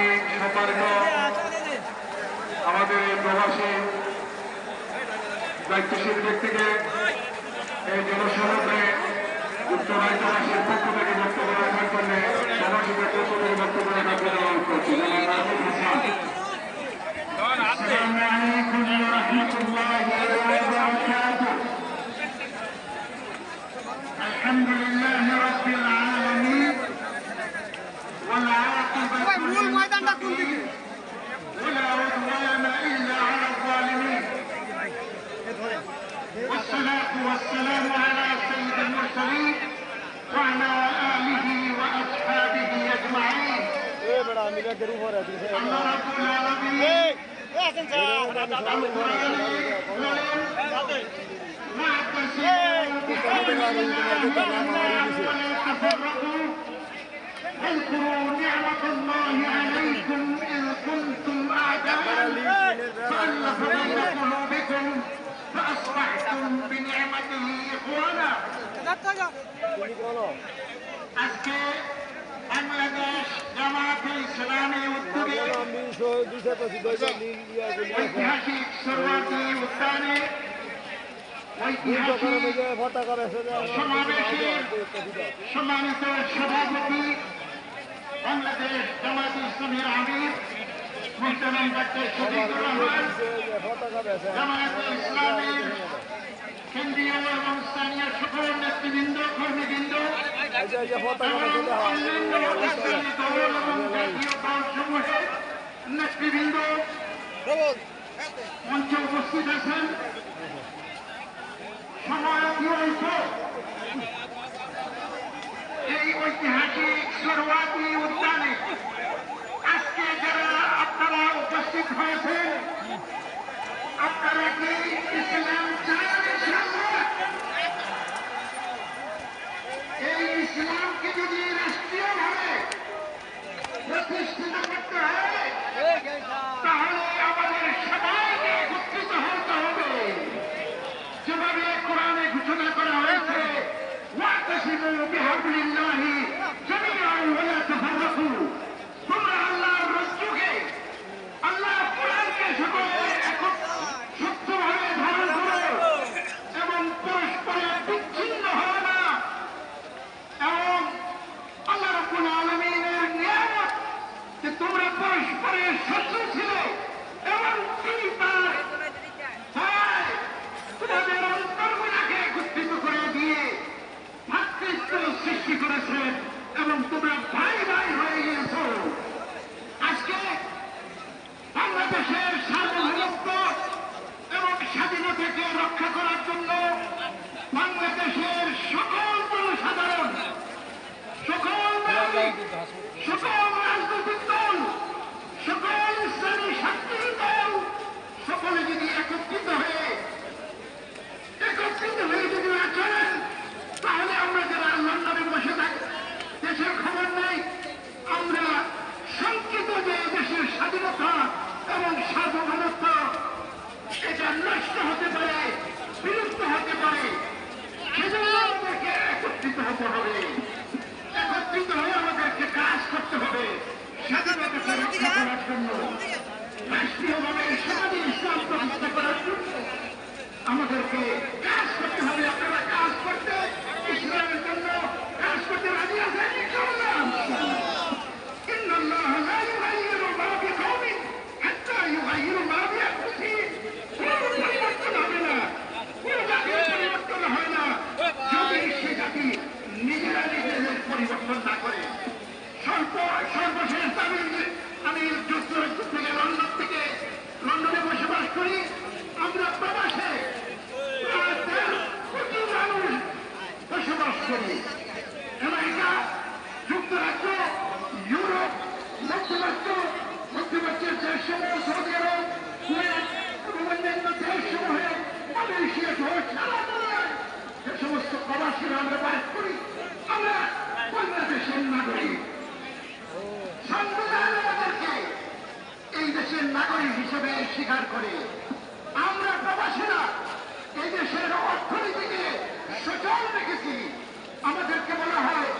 সম্মানিত আমাদের এই প্রবাসী দায়িত্বশীল ব্যক্তিকে এই জনসমুদ্রে উত্তরাজ্যবাসীর পক্ষ থেকে বক্তব্য রাখার জন্য প্রবাসীদের পক্ষ থেকে বক্তব্য রাখার জন্য অনুরোধ করছি। মাহমুদ بنعمته إخوانا সম্মানিত সভাপতি বাংলাদেশ জামাত ইসলামের আমির, মুহতারাম ডাক্তার শফিকুর ইসলামের কেন্দ্রীয় এবং স্থানীয় সকল নেতৃবৃন্দ, কর্মীবৃন্দ, এবং অন্যান্য এবং জাতীয় দলসমূহের নেতৃবৃন্দ। মঞ্চে উপস্থিত আছেন। সময় অতিবাহিত। সৃষ্টি করেছে এবং তোমরা ভাই ভাই হয়ে গিয়েছ। আজকে বাংলাদেশের সার্বভৌমত্ব এবং স্বাধীনতাকে রক্ষা করার জন্য বাংলাদেশের সকল জনসাধারণ, সকল সকল রাজনৈতিক দল সকল ইসলামী শান্তি দল সকলে যদি একত্রিত হয়ে একত্রিত হয়ে যদি না চলেন তাহলে আমরা যারা আল্লাহর নামে বসে থাকি দেশের খবর নেই আমরা শঙ্কিত যে দেশের স্বাধীনতা এবং সার্বভৌমত্ব এটা নষ্ট হতে পারে বিলুপ্ত হতে পারে সেজন্য আমাদেরকে একত্রিত হতে হবে একত্রিত হয়ে আমাদেরকে কাজ করতে হবে স্বাধীনতাকে রক্ষা করার জন্য দলীয়ভাবে জন্য আমাদেরকে কাজ করতে হবে। আপনারা কাজ করতে নিজেরা নিজেদের পরিবর্তন না করে দেশসমূহে মালয়েশিয়া সহ সারা দুনিয়ায় যে সমস্ত প্রবাসীরা আমরা বাস করি আমরা বাংলাদেশের নাগরিক সংবিধান আমাদেরকে এই দেশের নাগরিক হিসেবে স্বীকার করে আমরা প্রবাসীরা এই দেশের অর্থনীতিকে সচল রেখেছি আমাদেরকে বলা হয়